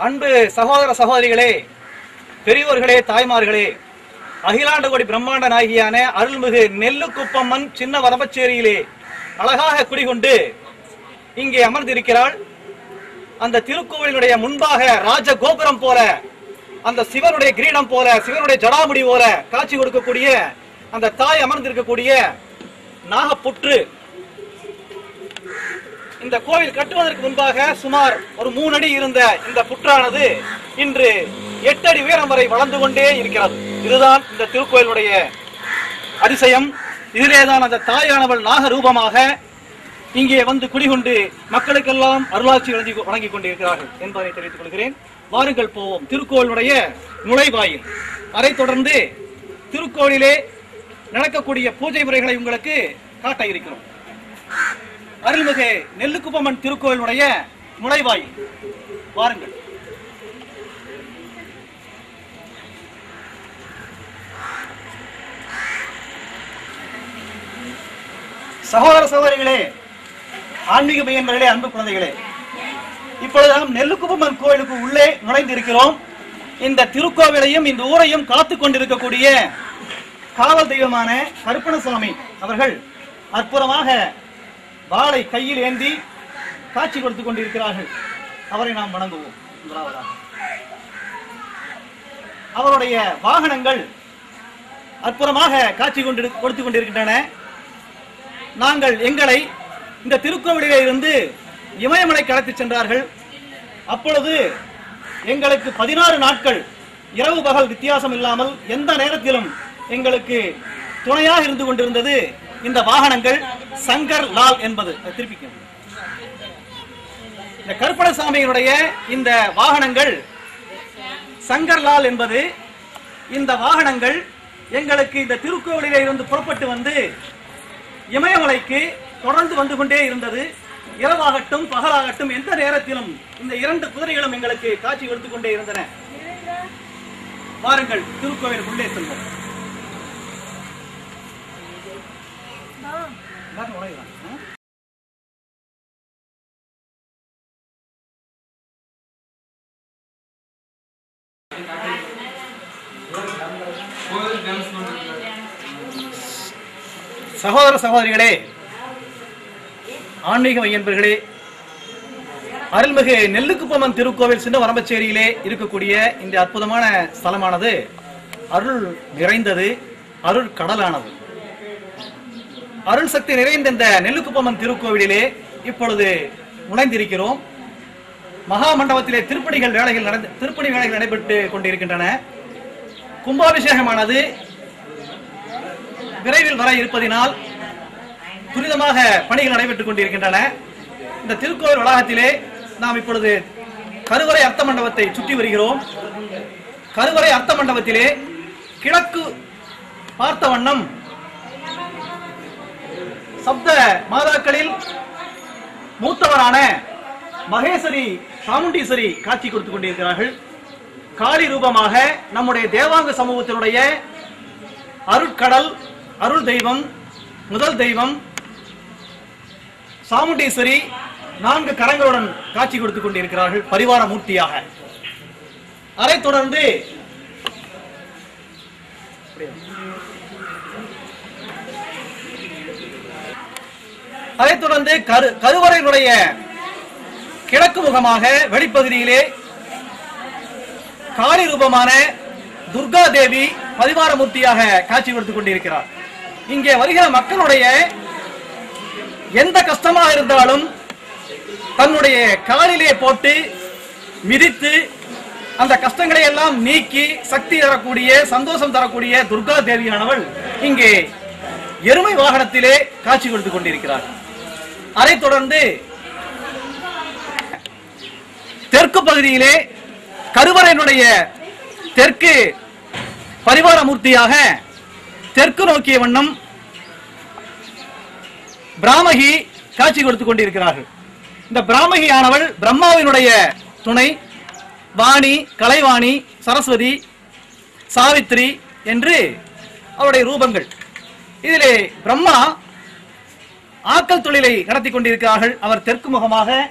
அன்பு சகோதர சகோதரிகளே பெரியோர்களே தாய்மார்களே அகிலாண்டகோடி பிரம்மாண்ட நாயகியான அருள்மிகு நெல்லுக்குப்பம்மன் சின்ன வரம்பச்சேரியிலே அழகாக குடிகொண்டு இங்கே அமர்ந்திருக்கிறாள். அந்த திருக்கோவிலுடைய முன்பாக ராஜ கோபுரம் போல அந்த சிவனுடைய கிரீடம் போல சிவனுடைய ஜடாமுடி போல காட்சி கொடுக்கக்கூடிய அந்த தாய் அமர்ந்திருக்கக்கூடிய நாகப்புற்று இந்த கோவில் கட்டுவதற்கு முன்பாக சுமார் ஒரு மூணு அடி இருந்த இந்த புற்றானது இன்று எட்டு அடி உயரம் வரை வளர்ந்து கொண்டே இருக்கிறது. இதுதான் இந்த திருக்கோயிலுடைய அதிசயம். இதிலேதான் அந்த தாயானவள் நாகரூபமாக இங்கே வந்து குடிகொண்டு மக்களுக்கெல்லாம் அருளாட்சி வழங்கி வழங்கிக் கொண்டிருக்கிறார்கள் என்பதை தெரிவித்துக் கொள்கிறேன். வாருங்கள் போவோம். திருக்கோயிலுடைய நுழைவாயில். அதை தொடர்ந்து திருக்கோயிலே நடக்கக்கூடிய பூஜை முறைகளை உங்களுக்கு காட்ட இருக்கிறோம். அருள்மிகு நெல்லுக்குப்பம்மன் திருக்கோயிலுடைய நுழைவாயில். வாருங்கள். சகோதர சகோதரிகளே ஆன்மீக பையன்களே அன்பு குழந்தைகளே இப்பொழுது நாம் நெல்லுக்குப்பம்மன் கோயிலுக்கு உள்ளே நுழைந்து இருக்கிறோம் இந்த திருக்கோவிலையும் இந்த ஊரையும் காத்துக் கொண்டிருக்கக்கூடிய காவல் தெய்வமான கருப்பணசாமி அவர்கள் அற்புதமாக வாளை கையில் ஏந்தி காட்சி கொடுத்துக் கொண்டிருக்கிறார்கள். அவரை நாம் வணங்குவோம். முதலாவதாக. அவருடைய வாகனங்கள் அற்புதமாக காட்சி கொண்டு கொடுத்துக் கொண்டிருக்கின்றன. நாங்கள் எங்களை இந்த திருக்கோவிலிலே இருந்து இமயமலை அழைத்துச் சென்றார்கள். அப்பொழுது எங்களுக்கு பதினாறு நாட்கள் இரவு பகல் வித்தியாசம் இல்லாமல் எந்த நேரத்திலும் எங்களுக்கு துணையாக இருந்து கொண்டிருந்தது இந்த வாகனங்கள் சங்கர் லால் என்பது. திருப்பிக்க இந்த கருப்பணசாமியினுடைய இந்த வாகனங்கள் சங்கர் லால் என்பது இந்த வாகனங்கள் எங்களுக்கு இந்த திருக்கோவிலிலே இருந்து புறப்பட்டு வந்து இமயமலைக்கு தொடர்ந்து வந்து கொண்டே இருந்தது. இரவாகட்டும் பகலாகட்டும் எந்த நேரத்திலும் இந்த இரண்டு குதிரைகளும் எங்களுக்கு காட்சி கொடுத்துக் கொண்டே இருந்தன. வாருங்கள் திருக்கோவில் உள்ளே செல்வோம். எல்லாரும் சகோதர சகோதரிகளே ஆன்மீக மையன்பர்களே அருள்மிகு நெல்லுக்குப்பம்மன் திருக்கோவில் சின்ன வரம்பச்சேரியிலே இருக்கக்கூடிய இந்த அற்புதமான ஸ்தலமானது அருள் நிறைந்தது அருள் கடலானது. அருள் சக்தி நிறைந்த இந்த நெல்லுக்குப்பம்மன் திருக்கோவிலிலே இப்பொழுது நுழைந்திருக்கிறோம் மகா மண்டபத்திலே திருப்பணிகள் வேலைகள் நடந்து திருப்பணி வேலைகள் நடைபெற்று கொண்டிருக்கின்றன. கும்பாபிஷேகமானது விரைவில் வர இருப்பதினால் துரிதமாக பணிகள் நடைபெற்றுக் கொண்டிருக்கின்றன. இந்த திருக்கோவில் வளாகத்திலே நாம் இப்பொழுது கருவறை அர்த்த மண்டபத்தை சுற்றி வருகிறோம். கருவறை அர்த்த மண்டபத்திலே கிழக்கு பார்த்த வண்ணம் சப்த மாதாக்களில் மூத்தவரான மகேஸ்வரி சாமுண்டீஸ்வரி காட்சி கொடுத்துக் கொண்டிருக்கிறார்கள். காளி ரூபமாக நம்முடைய தேவாங்க சமூகத்தினுடைய அருட்கடல் அருள் தெய்வம் முதல் தெய்வம் சாமுண்டீஸ்வரி நான்கு கரங்களுடன் காட்சி கொடுத்துக் கொண்டிருக்கிறார்கள் பரிவார மூர்த்தியாக. அதைத் தொடர்ந்து அதைத் தொடர்ந்து கரு கருவறையினுடைய கிழக்கு முகமாக வெளிப்பகுதியிலே காளி ரூபமான துர்கா தேவி பரிவார மூர்த்தியாக காட்சி கொடுத்துக் கொண்டிருக்கிறார். இங்கே வருகிற மக்களுடைய எந்த கஷ்டமா இருந்தாலும் தன்னுடைய காலிலே போட்டு மிதித்து அந்த கஷ்டங்களை எல்லாம் நீக்கி சக்தி தரக்கூடிய சந்தோஷம் தரக்கூடிய துர்கா தேவியானவள் இங்கே எருமை வாகனத்திலே காட்சி கொடுத்துக் கொண்டிருக்கிறார் அதைத் தொடர்ந்து தெற்கு பகுதியிலே கருவறையினுடைய தெற்கு பரிவார மூர்த்தியாக தெற்கு நோக்கிய வண்ணம் பிராமகி காட்சி கொடுத்துக் கொண்டிருக்கிறார்கள். இந்த பிராமகி ஆனவள் பிரம்மாவினுடைய துணை வாணி கலைவாணி சரஸ்வதி சாவித்ரி என்று அவருடைய ரூபங்கள். இதிலே பிரம்மா ஆக்கல் தொழிலை நடத்தி கொண்டிருக்கிறார்கள். அவர் தெற்கு முகமாக